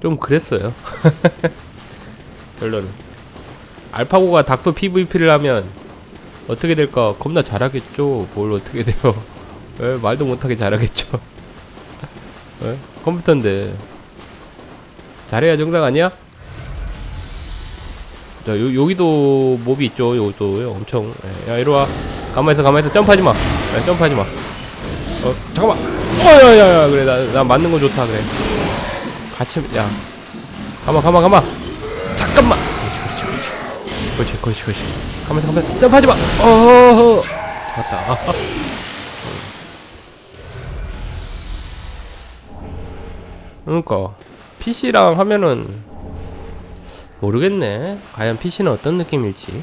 좀 그랬어요. 결론은 알파고가 닥소 PVP를 하면 어떻게 될까? 겁나 잘하겠죠. 뭘 어떻게 돼요? 에, 말도 못하게 잘하겠죠. 에? 컴퓨터인데 잘해야 정상 아니야? 자, 요, 여기도 몹이 있죠. 요것도 엄청. 예, 야, 이리 와. 가만있어, 가만있어. 점프하지 마. 야, 점프하지 마. 어, 잠깐만. 어, 야, 야, 야. 그래, 나, 나 맞는 거 좋다. 그래. 같이, 야. 가만, 가만, 가만. 잠깐만. 그렇지, 그렇지, 그렇지. 그렇지, 그렇지, 그렇지. 가만있어, 가만있어. 점프하지 마. 어, 잡았다. 그러니까 PC랑 하면은 모르겠네. 과연 PC는 어떤 느낌일지.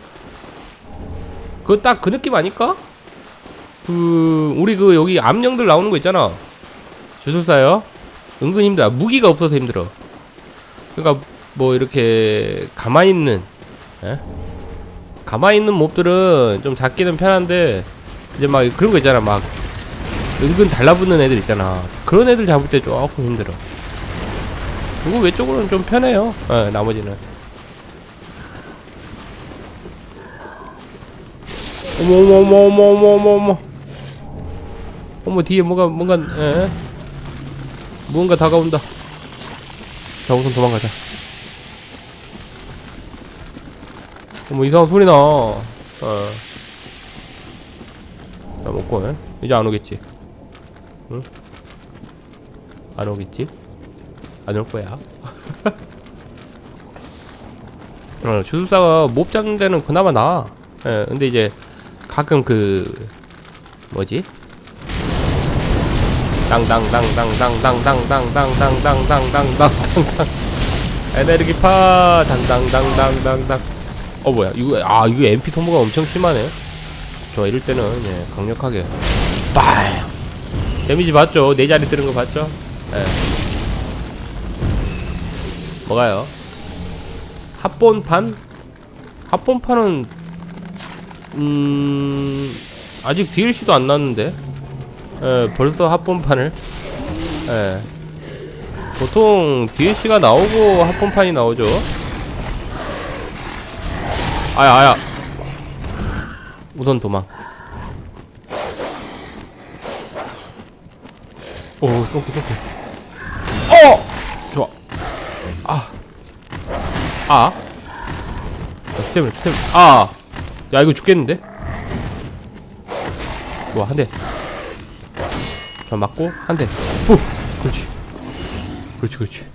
그거 딱 그 느낌 아닐까? 그 우리 그 여기 암령들 나오는 거 있잖아. 주술사요. 은근 힘들어. 아, 무기가 없어서 힘들어. 그러니까 뭐 이렇게 가만히 있는 에? 가만히 있는 몹들은 좀 잡기는 편한데 이제 막 그런 거 있잖아. 막 은근 달라붙는 애들 있잖아. 그런 애들 잡을 때 조금 힘들어. 그리고 외쪽으로는 좀 편해요. 에, 나머지는. 어머 어머 어머 어머 어머 어머 어머. 뒤에 뭐가 뭔가 에? 무언가 다가온다. 자 우선 도망가자. 어머 이상한 소리 나 어. 자 먹고 에? 이제 안 오겠지. 응? 안 오겠지? 안 올 거야. 어 주술사가 몹 잡는 데는 그나마 나아. 예 근데 이제 가끔 그 뭐지? 땅땅땅땅땅땅땅땅땅땅땅땅땅땅땅 에너지파 당당당당당당 어 뭐야 이거 아 이거 MP 소모가 엄청 심하네 좋아 이럴 때는 예, 강력하게 빠이 데미지 봤죠? 네 자리 뜨는 거 봤죠? 예 뭐가요? 합본판? 합본판은 음 아직 DLC도 안 나왔는데 예 벌써 합본판을 예. 보통 DLC가 나오고 합본판이 나오죠. 아야 아야. 우선 도망. 오 똥꼬 똥꼬 어! 좋아. 아. 아. 스텝을 스텝 아. 야 이거 죽겠는데? 좋아 한대 자 맞고? 한대. 후! 그렇지. 그렇지 그렇지.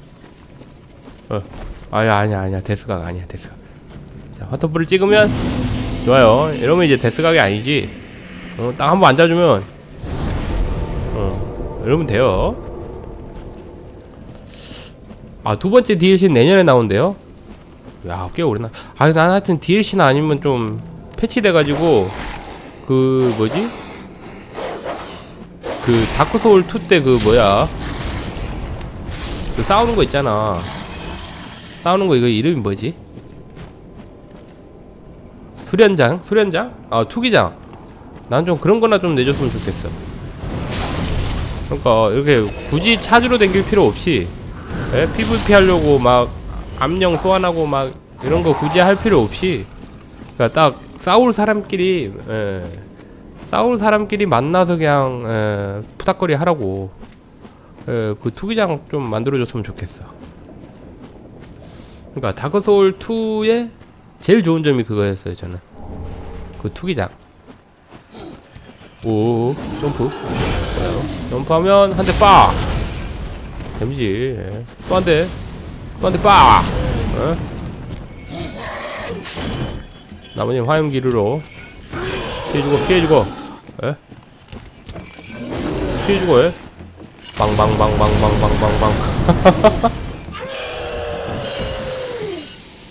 어. 아야 아니야 아니야. 데스각 아니야 데스각. 자 화터불을 찍으면 좋아요. 이러면 이제 데스각이 아니지. 어, 딱 한 번 앉아주면. 어 이러면 돼요. 아 두 번째 DLC는 내년에 나온대요? 야, 꽤 오래나. 아, 난 하여튼 DLC나 아니면 좀 패치돼가지고 그 뭐지? 그 다크 소울 2 때 그 뭐야? 그 싸우는 거 있잖아. 싸우는 거 이거 이름이 뭐지? 수련장? 수련장? 아, 투기장. 난 좀 그런 거나 좀 내줬으면 좋겠어. 그러니까 이렇게 굳이 찾으러 댕길 필요 없이 예? PVP 하려고 막 암령 소환하고 막 이런 거 굳이 할 필요 없이 그러니까 딱 싸울 사람끼리 예, 싸울 사람끼리 만나서 그냥 예, 푸닥거리 하라고 예, 그 투기장 좀 만들어줬으면 좋겠어. 그러니까 다크 소울 2의 제일 좋은 점이 그거였어요 저는 그 투기장. 오 점프. 점프하면 한 대 빠. 데미지 예. 또한 대. 또 한 대 빠! 어? 나머지 화염기류로 피해주고 피해주고 에? 피해주고 에? 빵빵빵빵빵빵빵빵.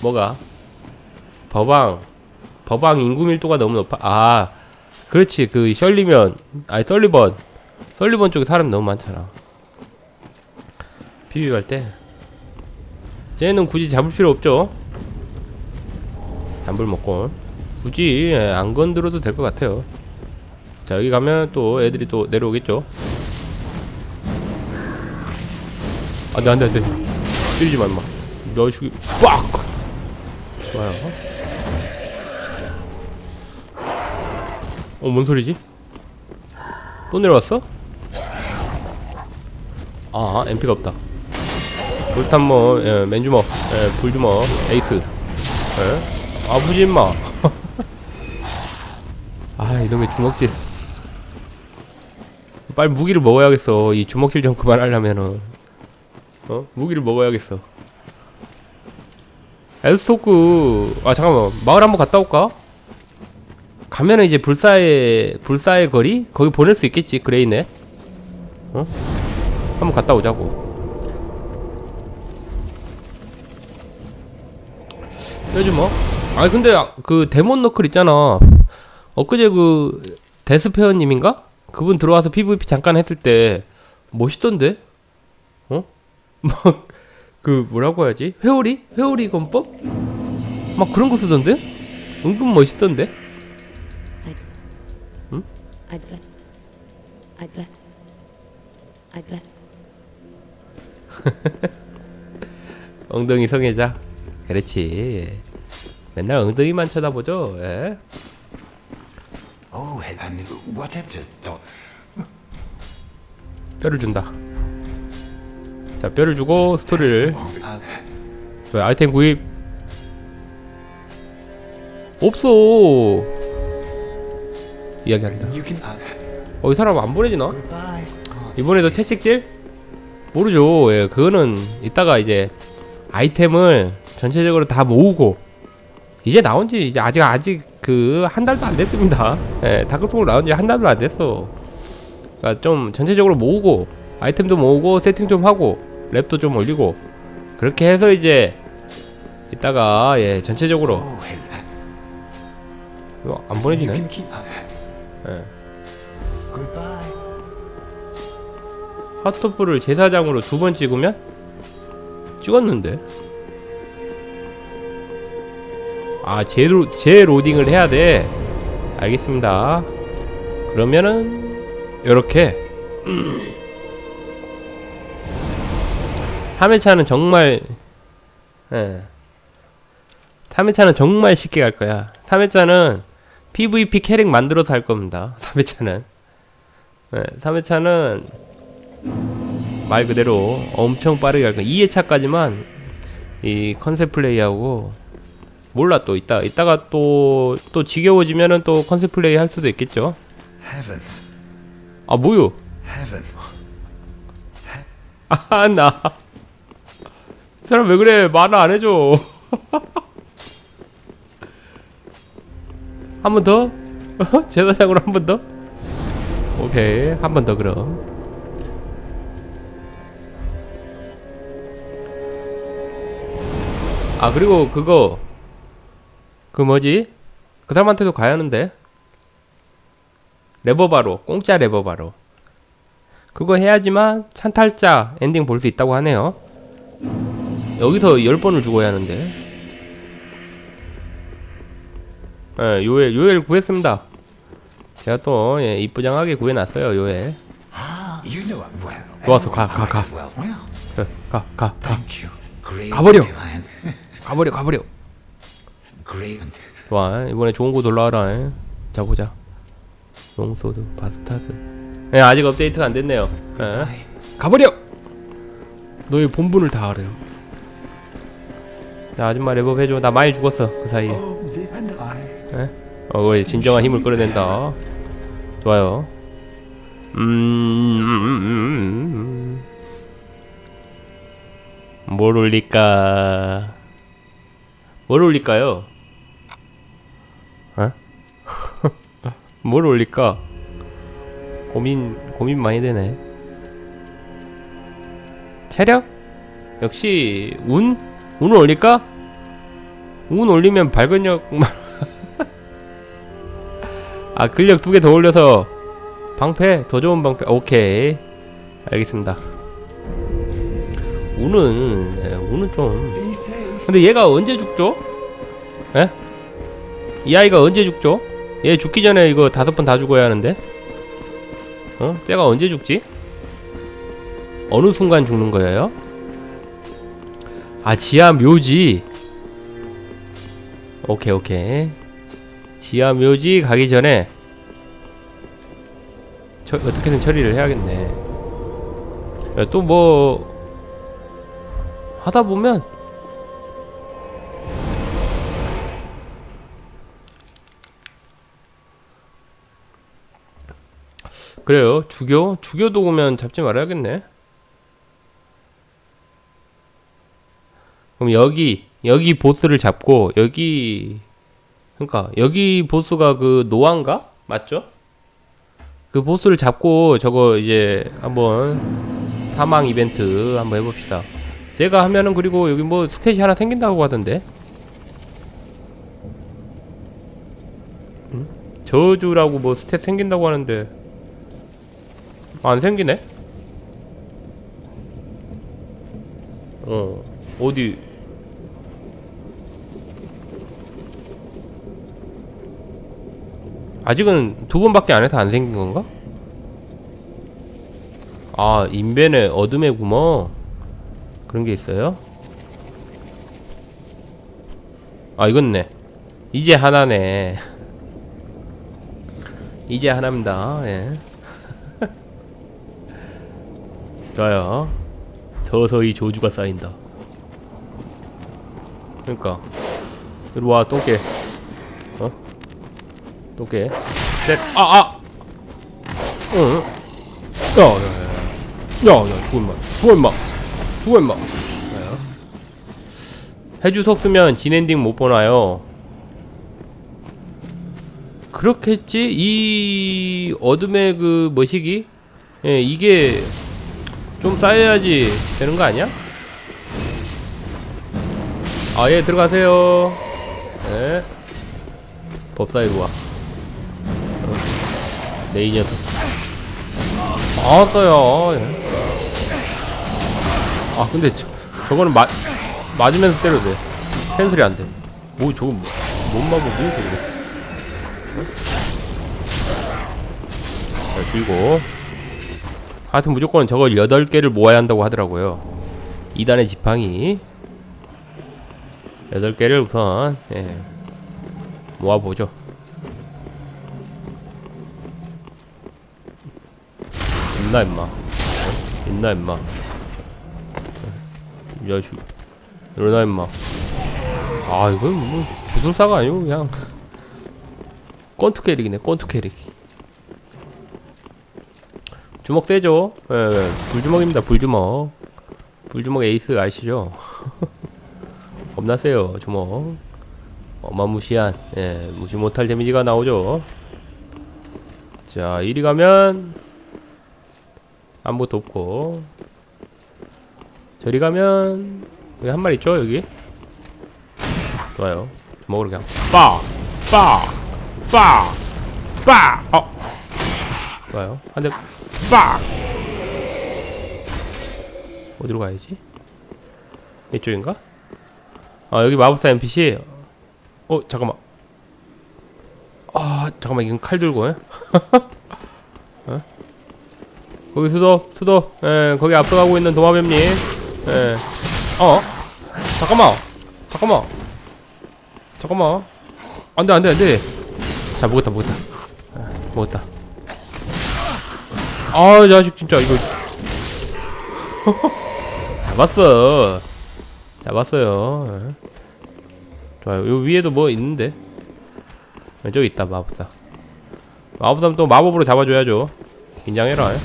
뭐가? 버방 버방 인구 밀도가 너무 높아. 아 그렇지. 그 셜리면 아니 썰리번. 썰리번 쪽에 사람 너무 많잖아. 비비할 때. 쟤는 굳이 잡을 필요 없죠. 잠불 먹고. 굳이 예, 안 건드려도 될 것 같아요 자 여기 가면 또 애들이 또 내려오겠죠? 안돼 안돼 안돼. 때리지 마 임마. 야식이 빡! 좋아요. 어뭔 소리지? 또 내려왔어? 아 MP가 없다. 불탄모 예, 맨주먹 예, 불주먹 에이스. 예? 아프지 임마. 아 이놈의 주먹질 빨리 무기를 먹어야겠어 이 주먹질 좀 그만하려면은 어? 무기를 먹어야겠어 에스토크 아 잠깐만 마을 한번 갔다 올까? 가면은 이제 불사의 불사의 거리 거기 보낼 수 있겠지 그레이네 어? 한번 갔다 오자고 빼지 뭐. 아 근데 아, 그 데몬 너클 있잖아. 엊그제 그 데스페어님인가? 그분 들어와서 PVP 잠깐 했을 때 멋있던데? 어? 막 그 뭐라고 해야지? 회오리? 회오리 건법? 막 그런 거 쓰던데? 은근 멋있던데? Bless. 엉덩이 성애자. 그렇지. 맨날 엉덩이만 쳐다보죠. 예? Oh, and what I've just done. 뼈를 준다. 자, 뼈를 주고 스토리를 왜 아이템 구입 없어 이야기한다. Uh, 어이 사람 안 보내지나 이번에도 채찍질 모르죠 예 그거는 이따가 이제 아이템을 전체적으로 다 모으고 이제 나온지 이제 아직 아직 그 한 달도 안 됐습니다. 예 다크통을 나온 지 한 달도 안 됐어 그러니까 좀 전체적으로 모으고 아이템도 모으고 세팅 좀 하고 랩도 좀 올리고 그렇게 해서 이제 이따가 예 전체적으로. Oh, 이거 안 보내지네. 예. 핫토프를 제사장으로 두 번 찍으면 찍었는데 아 재로 재로딩을 해야 돼. 알겠습니다. 그러면은 요렇게. 3회차는 정말 예. 3회차는 정말 쉽게 갈 거야. 3회차는 PVP 캐릭 만들어서 할 겁니다. 3회차는. 예, 3회차는 말 그대로 엄청 빠르게 할 거야. 2회차까지만 이 컨셉 플레이하고 몰라 또 이따 이따가 또 또 지겨워지면은 또 컨셉 플레이 할 수도 있겠죠 Heavens. 아 뭐요 Heavens. 아나 사람 왜 그래 말을 안 해줘 한 번 더? 제사장으로 한 번 더? 오케이 한 번 더 그럼 아 그리고 그거 그 뭐지 그 사람한테도 가야 하는데 레버바로 공짜 레버바로 그거 해야지만 찬탈자 엔딩 볼 수 있다고 하네요. 여기서 10번을 죽어야 하는데. 예, 요엘, 요엘 구했습니다. 제가 또, 예, 이쁘장하게 구해놨어요, 요엘. 좋았어, 가, 가, 가. 가, 가, 가. 가버려. 가버려, 가버려. 좋아, 이번에 좋은 곳 올라와라. 예. 자, 보자. 롱소드, 바스타드. 예, 아직 업데이트가 안 됐네요. 예. 가버려! 너의 본분을 다하래요. 자, 아줌마 레버 해줘. 나 많이 죽었어, 그 사이에. Oh, I. 어, 그래, 진정한 힘을 끌어낸다. 좋아요. 음, 음, 음, 음, 음. 뭘 올릴까? 뭘 올릴까요? 뭘 올릴까? 고민, 고민 많이 되네. 체력? 역시, 운? 운을 올릴까? 운 올리면 발근력, 아 근력 두 개 더 올려서 방패 더 좋은 방패 오케이 알겠습니다 운은 예, 운은 좀. 근데 얘가 언제 죽죠? 예? 이 아이가 언제 죽죠? 얘 죽기 전에 이거 다섯 번 다 죽어야 하는데 어? 쟤가 언제 죽지? 어느 순간 죽는 거예요? 아 지하 묘지 오케이 오케이 지하 묘지 가기 전에 저, 어떻게든 처리를 해야겠네 또 뭐 하다 보면 그래요 주교 주교도 오면 잡지 말아야겠네 그럼 여기 여기 보스를 잡고 여기 그러니까 여기 보스가 그 노아인가 맞죠? 그 보스를 잡고 저거 이제 한번 사망 이벤트 한번 해봅시다. 제가 하면은 그리고 여기 뭐 스탯이 하나 생긴다고 하던데. 응? 저주라고 뭐 스탯 생긴다고 하는데 안 생기네? 어 어디 아직은 두 번밖에 안 해서 안 생긴 건가? 아, 인벤의 어둠의 구멍. 그런 게 있어요? 아, 이건네. 이제 하나네. 이제 하나입니다. 예. 좋아요. 서서히 조주가 쌓인다. 그러니까. 이리 와, 똥개. 어? 똥개. 넷. 아, 아! 응. 야, 야, 야, 야, 야, 야, 죽어 임마, 죽어 임마, 죽어 임마. 자요. 해주석 쓰면 진엔딩 못 보나요? 그렇겠지. 이 어둠의 그 머시기, 예, 이게 좀 쌓여야지 되는 거 아니야? 아, 예, 들어가세요. 예. 법사 이리 와. 어. 내이 녀석. 아따야. 예. 아 근데 저, 저거는 맞 맞으면서 때려도 돼. 캔슬이 안 돼. 뭐 저거 뭐, 뭔 마법이야 저거. 자 줄고. 하여튼 무조건 저걸 8개를 모아야 한다고 하더라고요. 2단의 지팡이 8개를 우선 예, 모아보죠. 있나 임마 어? 있나 임마 이 자식 일어나 임마 아 이건 뭐 주술사가 아니고 그냥 권투 캐릭이네 권투 캐릭 주먹 세죠. 예, 예. 불주먹입니다 불주먹. 불주먹 에이스 아시죠? 겁나 세요 주먹. 어마무시한 예 무시 못할 데미지가 나오죠. 자 이리 가면 아무것도 없고. 저리 가면 여기 한 마리 있죠 여기? 좋아요. 먹으러 그냥 빠 빠 빠 빠 어 좋아요. 한대 빠 어디로 가야지? 이쪽인가? 아 여기 마법사 NPC 어 잠깐만. 아 잠깐만. 이건 칼 들고 해? 거기 수도 수도. 예 거기 앞서가고 있는 도마뱀님. 예어? 잠깐만. 잠깐만. 잠깐만. 안 돼 안 돼 안 돼. 자 먹었다 먹었다. 예, 먹었다 아이 자식 진짜 이거 잡았어 잡았어요 예. 좋아요 요 위에도 뭐 있는데 예, 저기 있다 마법사 마법사는 또 마법으로 잡아줘야죠 긴장해라 예.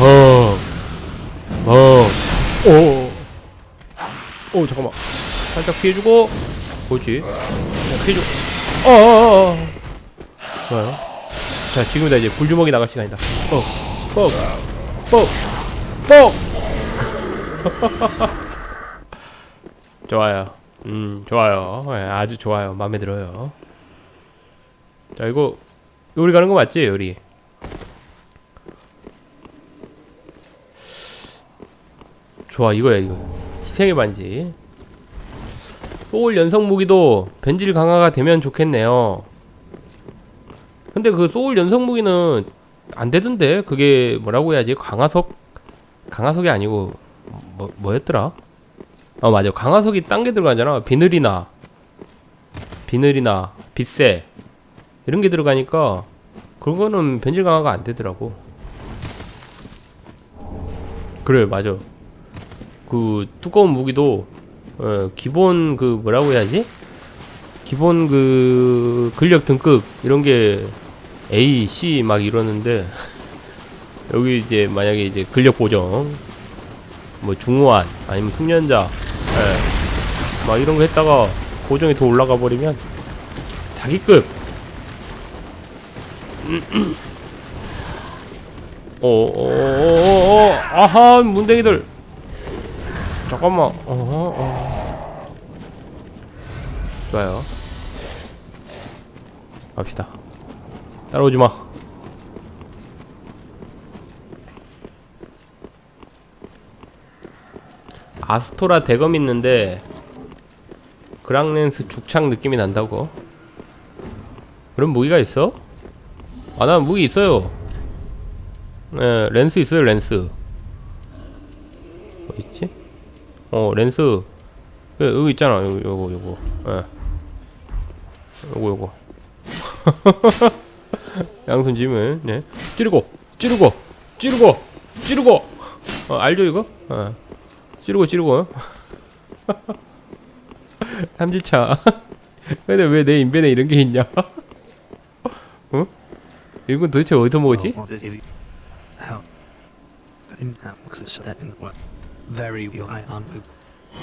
어. 어. 오. 오, 잠깐만. 살짝 피해주고. 피해주고. 어, 어, 어, 어. 좋아요. 자, 지금이다. 이제 불주먹이 나갈 시간이다. 뻑. 뻑. 뻑. 뻑. 좋아요. 음, 좋아요. 예, 아주 좋아요. 마음에 들어요. 자, 이거 요리 가는 거 맞지? 요리. 좋아 이거야 이거 희생의 반지 소울 연성 무기도 변질 강화가 되면 좋겠네요 근데 그 소울 연성 무기는 안 되던데? 그게 뭐라고 해야지? 강화석 강화석이 아니고 뭐 뭐였더라? 어 맞아. 강화석이 딴 게 들어가잖아. 비늘이나. 비늘이나. 빗새. 이런 게 들어가니까 그거는 변질 강화가 안 되더라고. 그래 맞아. 그 두꺼운 무기도 어, 기본 그 뭐라고 해야지? 기본 그 근력 등급 이런 게 A, C 막 이러는데 여기 이제 만약에 이제 근력 보정 뭐 중후한 아니면 숙련자 예. 막 이런 거 했다가 보정이 더 올라가 버리면 자기급. 어어어어. 아하 문댕이들. 잠깐만. 어허 어. 좋아요. 갑시다 따라오지 마. 아스토라 대검 있는데 그랑렌스 죽창 느낌이 난다고? 그런 무기가 있어? 아나 무기 있어요. 네 렌스 있어요 렌스. 어디 있지? 어 렌스. 여- 여기 있잖아. 요, 요거 요거 예. 요거 요거 양손 짐을 네 찌르고 찌르고 찌르고 찌르고 어 알죠 이거? 어 찌르고 찌르고 삼지차 근데 왜 내 인벤에 이런 게 있냐 어? 이건 도대체 어디서 먹었지?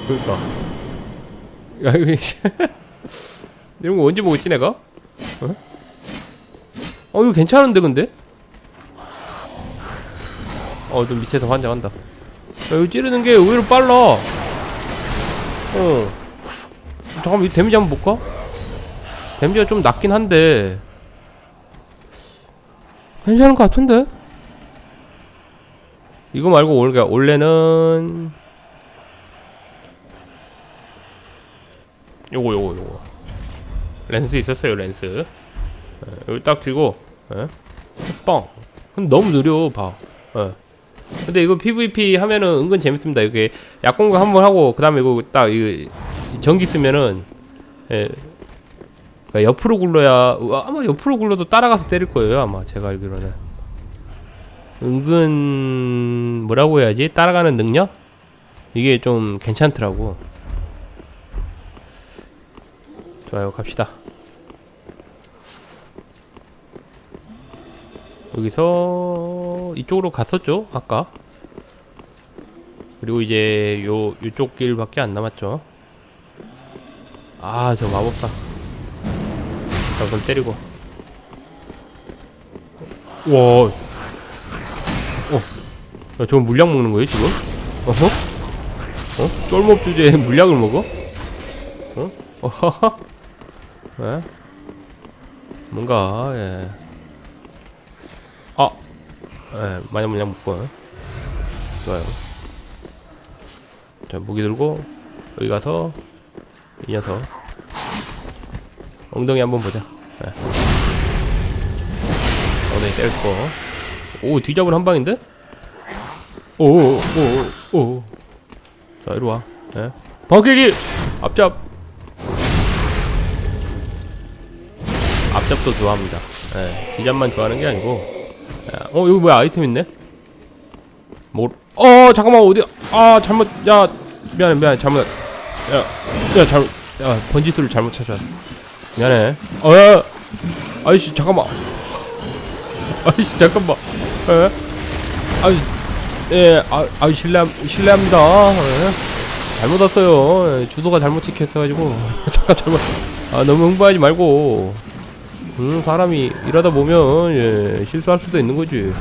그러니까 야 이거 씨. 이런 거 언제 먹었지 내가? 어? 어 이거 괜찮은데 근데? 어 좀 밑에서 환장한다 야, 이거 찌르는 게 의외로 빨라 어 잠깐만 이 데미지 한번 볼까? 데미지가 좀 낮긴 한데 괜찮은 것 같은데? 이거 말고 원래 원래는 요거 요거 요거 렌스 있었어요 렌스 예, 여기 딱 들고 예? 뻥 근데 너무 느려 봐. 예. 근데 이거 PVP 하면은 은근 재밌습니다. 이게 약공격 한번 하고 그 다음에 이거 딱 이거 전기 쓰면은 예. 그러니까 옆으로 굴러야 어, 아마 옆으로 굴러도 따라가서 때릴 거예요 아마 제가 알기로는. 은근 뭐라고 해야지? 따라가는 능력? 이게 좀 괜찮더라고. 좋아요 갑시다 여기서 이쪽으로 갔었죠 아까 그리고 이제 요 요쪽 길밖에 안 남았죠 아 저 마법사 자 그럼 때리고 와 어. 야, 저건 물약 먹는 거예요 지금? 어허? 어? 쫄몹 주제에 물약을 먹어? 어? 어허허? 예? 뭔가 예. 아, 예, 마냥 물약 먹고 좋아요. 자 무기 들고 여기 가서 이 녀석 엉덩이 한번 보자. 예. 엉덩이 때릴 거. 오 뒤잡은 한 방인데? 오 오 오 오. 자 이리 와. 예. 방귀기 앞잡. 앞잡도 좋아합니다. 예, 기잡만 좋아하는 게 아니고. 예, 어 여기 뭐야 아이템 있네. 뭐? 어 잠깐만 어디? 아 잘못. 야 미안해 미안해 잘못. 야야 잘못. 야 번지수를 잘못 찾아. 미안해. 어 야. 아이씨 잠깐만. 아이씨 잠깐만. 에? 아이 예, 아, 아 실례 실례합니다. 예. 잘못 왔어요. 예, 주소가 잘못 찍혔어가지고 잠깐 잘못. 아 너무 흥분하지 말고. 음 사람이 일하다 보면 예, 실수할 수도 있는 거지.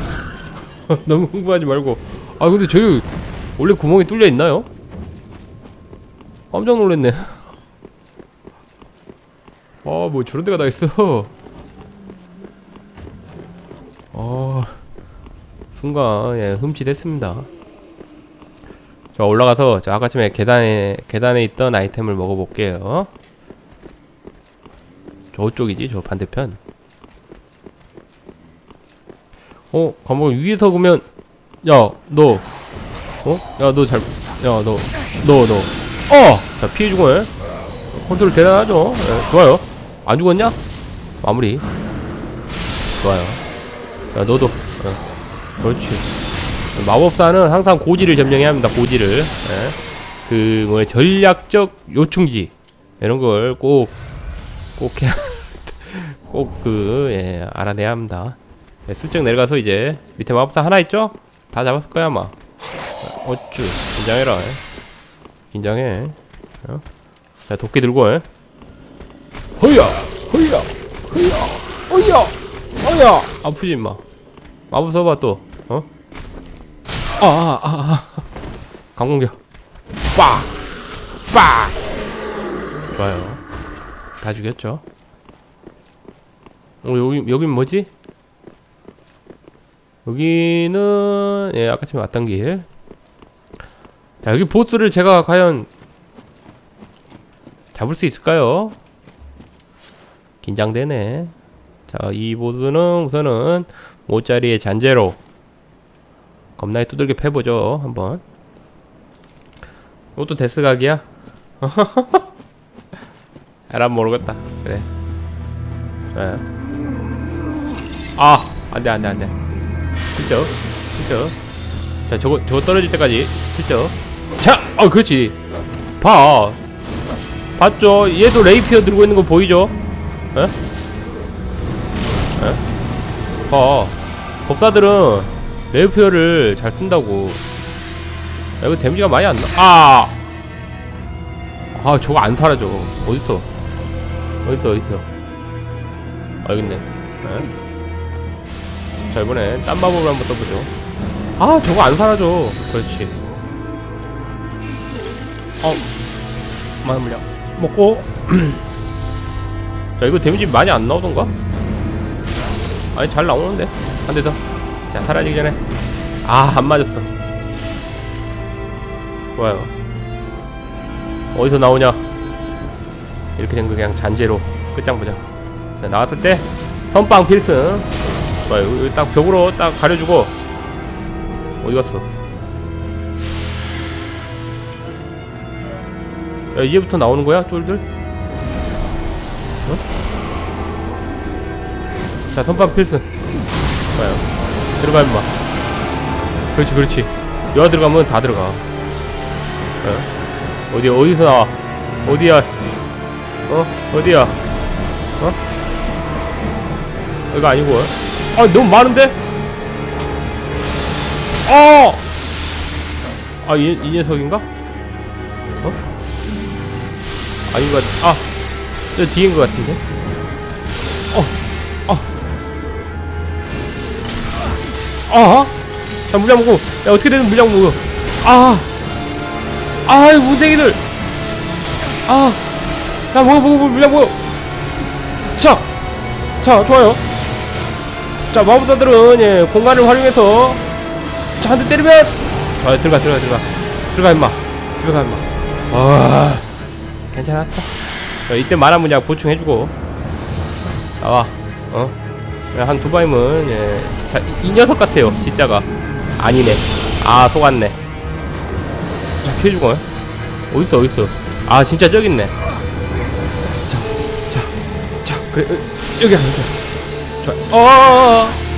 너무 흥분하지 말고. 아 근데 저기 원래 구멍이 뚫려 있나요? 깜짝 놀랐네. 아 뭐 저런 데가 다 있어. 아 순간 예, 흠칫했습니다. 저 올라가서 저 아까쯤에 계단에 계단에 있던 아이템을 먹어볼게요. 저쪽이지 저 반대편. 어 감독 위에서 보면 야 너 어? 야 너 잘 야 너 너 너 어! 자, 피해주고, 예. 컨트롤 대단하죠? 예, 좋아요. 안 죽었냐? 마무리. 좋아요. 야, 너도. 예. 그렇지. 마법사는 항상 고지를 점령해야 합니다, 고지를. 예. 그, 뭐, 전략적 요충지. 이런 걸 꼭, 꼭 해야, 꼭 그, 예, 알아내야 합니다. 예, 슬쩍 내려가서 이제, 밑에 마법사 하나 있죠? 다 잡았을 거야, 아마. 어쭈, 긴장해라. 예. 긴장해. 어? 자, 도끼 들고, 예. 허야! 허야! 허야! 허야! 허야! 아프지, 임마. 마법 써봐, 또. 어? 아, 아, 아, 아. 강공격. 빡! 빡! 좋아요. 다 죽였죠. 어, 여기, 여긴 뭐지? 여기는, 예, 아까 전에 왔던 길. 자, 여기 보스를 제가 과연 잡을 수 있을까요? 긴장되네. 자, 이 보스는 우선은 5짜리의 잔제로 겁나게 두들겨 패보죠, 한번. 이것도 데스각이야? 에란 모르겠다. 그래. 예. 아, 안돼, 안돼, 안돼. 슬쩍, 슬쩍. 자, 저거, 저거 떨어질 때까지 슬쩍. 자, 어, 그렇지. 봐. 봤죠? 얘도 레이피어 들고 있는 거 보이죠? 에? 에? 봐. 법사들은 레이피어를 잘 쓴다고. 야, 이거 데미지가 많이 안 나. 아! 아, 저거 안 사라져. 어딨어? 어딨어, 어딨어? 아, 여기 있네. 에? 자, 이번엔 딴 마법을 한번 써보죠. 아, 저거 안 사라져. 그렇지. 어, 많은 물량 먹고. 자, 이거 데미지 많이 안 나오던가? 아니, 잘 나오는데. 한대 더. 자, 사라지기 전에. 아, 안 맞았어. 좋아요. 어디서 나오냐? 이렇게 된 거 그냥 잔재로 끝장 보자. 자, 나왔을 때 선빵 필승. 좋아요. 여기 딱 벽으로 딱 가려주고. 어디 갔어? 야, 이제부터 나오는 거야, 쫄들? 어? 자, 선빵 필승. 좋아요. 들어가, 임마. 그렇지, 그렇지. 여기 들어가면 다 들어가. 어? 어디, 어디서 나와? 어디야? 어? 어디야? 어? 여기가 아니고. 아, 너무 많은데? 어! 아, 이, 이 녀석인가? 어? 아닌 것 같, 아! 저 뒤인 것 같은데? 어! 어! 아! 자, 물량 먹고! 야, 어떻게 되든 물량 먹어! 아! 아, 이 무댕이들! 아! 야, 먹어, 먹어, 먹어, 물량 먹어! 자! 자, 좋아요! 자, 마법사들은, 예, 공간을 활용해서 자, 한 대 때리면! 자, 들어가, 들어가, 들어가. 들어가, 임마. 집에 가, 임마. 아, 괜찮았어. 자, 이때 만화 문양 보충해주고. 나와. 어? 한 두 바임은, 예. 자, 이, 이 녀석 같아요, 진짜가. 아니네. 아, 속았네. 자, 피해주고. 어딨어, 어딨어. 아, 진짜 저기 있네. 자, 자, 자, 그래, 여- 여기, 여기. 좋 아. 어, 어, 어, 어.